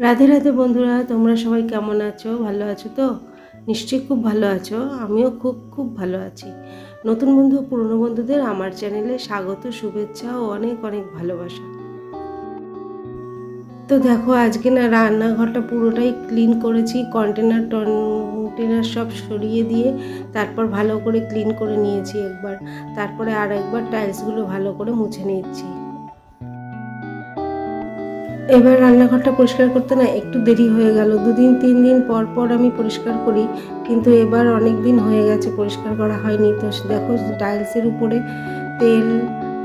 রাধে রাধে বন্ধুরা, তোমরা সবাই কেমন আছো? ভালো আছো তো? নিশ্চয়ই খুব ভালো আছো। আমিও খুব খুব ভালো আছি। নতুন বন্ধু, পুরনো বন্ধুদের আমার চ্যানেলে স্বাগত, শুভেচ্ছা ও অনেক অনেক ভালোবাসা। তো দেখো, আজকে না রান্নাঘরটা পুরোটাই ক্লিন করেছি কন্টেনার টন্টেনার সব সরিয়ে দিয়ে তারপর ভালো করে ক্লিন করে নিয়েছি একবার। তারপরে আর একবার টাইলসগুলো ভালো করে মুছে নিচ্ছি। এবার রান্নাঘরটা পরিষ্কার করতে না একটু দেরি হয়ে গেল। দুদিন, তিন দিন পর পর আমি পরিষ্কার করি, কিন্তু এবার অনেক দিন হয়ে গেছে পরিষ্কার করা হয়নি। তো দেখো টাইলসের উপরে তেল,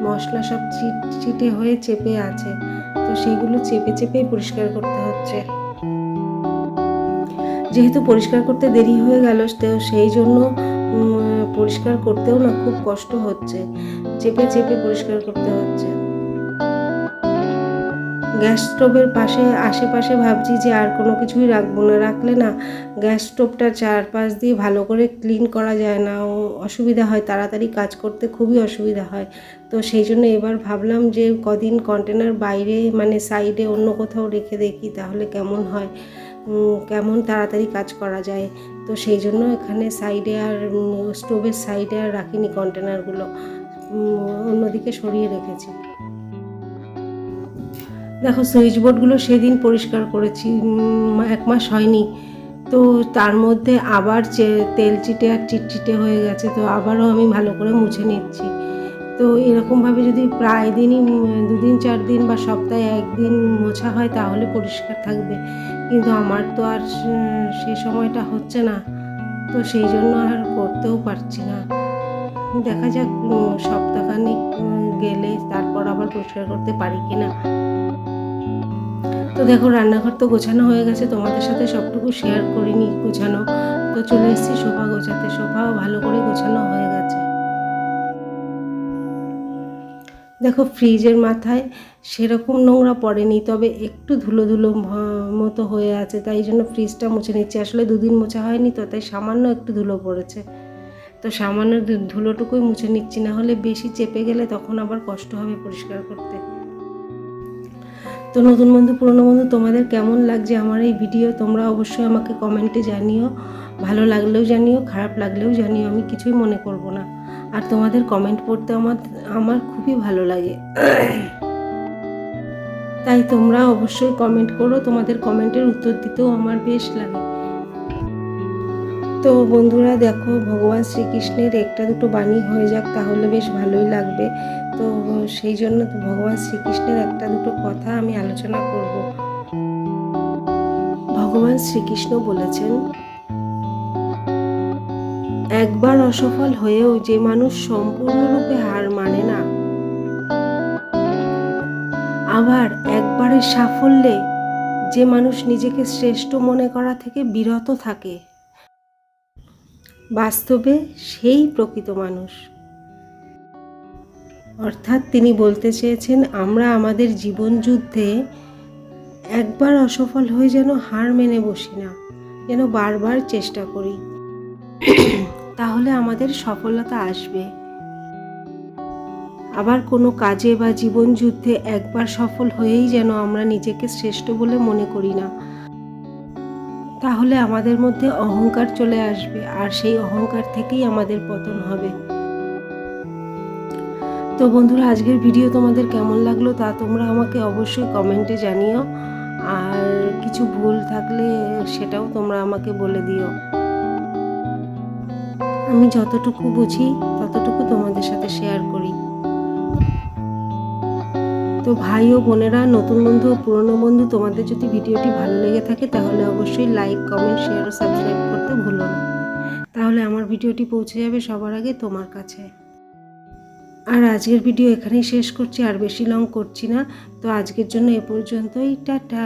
মশলা সব চিট চিটে হয়ে চেপে আছে। তো সেইগুলো চেপে চেপেই পরিষ্কার করতে হচ্ছে। যেহেতু পরিষ্কার করতে দেরি হয়ে গেল, তো সেই জন্য পরিষ্কার করতেও না খুব কষ্ট হচ্ছে। চেপে চেপে পরিষ্কার করতে হচ্ছে। গ্যাস স্টোভের পাশে, আশেপাশে ভাবছি যে আর কোনো কিছুই রাখব না। রাখলে না গ্যাস স্টোভটা চারপাশ দিয়ে ভালো করে ক্লিন করা যায় না। ও অসুবিধা হয়, তাড়াতাড়ি কাজ করতে খুবই অসুবিধা হয়। তো সেই জন্য এবার ভাবলাম যে কদিন কন্টেনার বাইরে মানে সাইডে অন্য কোথাও রেখে দেখি তাহলে কেমন হয় কেমন তাড়াতাড়ি কাজ করা যায়। তো সেই জন্য এখানে সাইডে আর স্টোভের সাইডে আর রাখিনি কন্টেনারগুলো অন্যদিকে সরিয়ে রেখেছি। দেখো সুইচ বোর্ডগুলো সেদিন পরিষ্কার করেছি এক মাস হয়নি। তো তার মধ্যে আবার তেল চিটে আর চিটচিটে হয়ে গেছে তো আবারও আমি ভালো করে মুছে নিচ্ছি। তো এরকমভাবে যদি প্রায় দিনই দুদিন চার দিন বা সপ্তাহে একদিন মোছা হয় তাহলে পরিষ্কার থাকবে। কিন্তু আমার তো আর সে- সময়টা হচ্ছে না তো সেই জন্য আর করতেও পারছি না। দেখা যাক উম, সপ্তাহখানিক গেলে তারপর আবার পরিষ্কার করতে পারি কিনা। তো দেখো, রান্নাঘর তো গোছানো হয়ে গেছে, তোমাদের সাথে সবটুকু শেয়ার করিনি গোছানো। তো চলে এসেছি সোফা গোছাতে। সোফাও ভালো করে গোছানো হয়ে গেছে। দেখো ফ্রিজের মাথায় সেরকম নোংরা পড়েনি, তবে একটু ধুলো ধুলো মতো হয়ে আছে, তাই জন্য ফ্রিজটা মুছে নিচ্ছি। আসলে দুদিন মোছা হয়নি তো, তাই সামান্য একটু ধুলো পড়েছে। তো সামান্য ধুলোটুকুই মুছে নিচ্ছি, না হলে বেশি চেপে গেলে তখন আবার কষ্ট হবে পরিষ্কার করতে। তো নতুন বন্ধু, পুরনো বন্ধু, তোমাদের কেমন লাগছে আমার এই ভিডিও তোমরা অবশ্যই আমাকে কমেন্টে জানিও। ভালো লাগলেও জানিও, খারাপ লাগলেও জানিও, আমি কিছুই মনে করব না। আর তোমাদের কমেন্ট পড়তে আমার আমার খুবই ভালো লাগে। তাই তোমরা অবশ্যই কমেন্ট করো, তোমাদের কমেন্টের উত্তর দিতেও আমার বেশ লাগে। তো বন্ধুরা দেখো, ভগবান শ্রীকৃষ্ণের একটা দুটো বাণী হয়ে যাক, তাহলে বেশ ভালোই লাগবে। তো সেই জন্য ভগবান শ্রীকৃষ্ণের একটা দুটো কথা আমি আলোচনা করব। ভগবান শ্রীকৃষ্ণ বলেছেন, একবার অসফল হয়েও যে মানুষ সম্পূর্ণরূপে হার মানে না, আবার একবারের সাফল্যে যে মানুষ নিজেকে শ্রেষ্ঠ মনে করা থেকে বিরত থাকে। বাস্তবে সেই প্রকৃত মানুষ। অর্থাৎ তিনি বলতে চেয়েছেন, আমরা আমাদের জীবন যুদ্ধে একবার অসফল হয়ে যেন হার মেনে বসি না, যেন বারবার চেষ্টা করি। তাহলে আমাদের সফলতা আসবে। আবার কোনো কাজে বা জীবন যুদ্ধে একবার সফল হয়েই যেন আমরা নিজেকে শ্রেষ্ঠ বলে মনে করি না তাহলে আমাদের মধ্যে অহংকার চলে আসবে, আর সেই অহংকার থেকেই আমাদের পতন হবে। তো বন্ধুরা, আজকের ভিডিও তোমাদের কেমন লাগল তা তোমরা আমাকে অবশ্যই কমেন্টে জানিও। আর কিছু ভুল থাকলে সেটাও তোমরা আমাকে বলে দিও। আমি যতটুকু বুঝি, ততটুকু তোমাদের সাথে শেয়ার করি। তো ভাই ও বোনেরা, নতুন বন্ধু ও পুরনো বন্ধু, তোমাদের যদি ভিডিওটি ভালো লেগে থাকে, তাহলে অবশ্যই লাইক কমেন্ট শেয়ার ও সাবস্ক্রাইব করতে ভুলো না। তাহলে আমার ভিডিওটি পৌঁছে যাবে সবার আগে তোমার কাছে। আর আজকের ভিডিও এখানেই শেষ করছি, আর বেশি লং করছি না। তো আজকের জন্য এ পর্যন্তই, টাটা।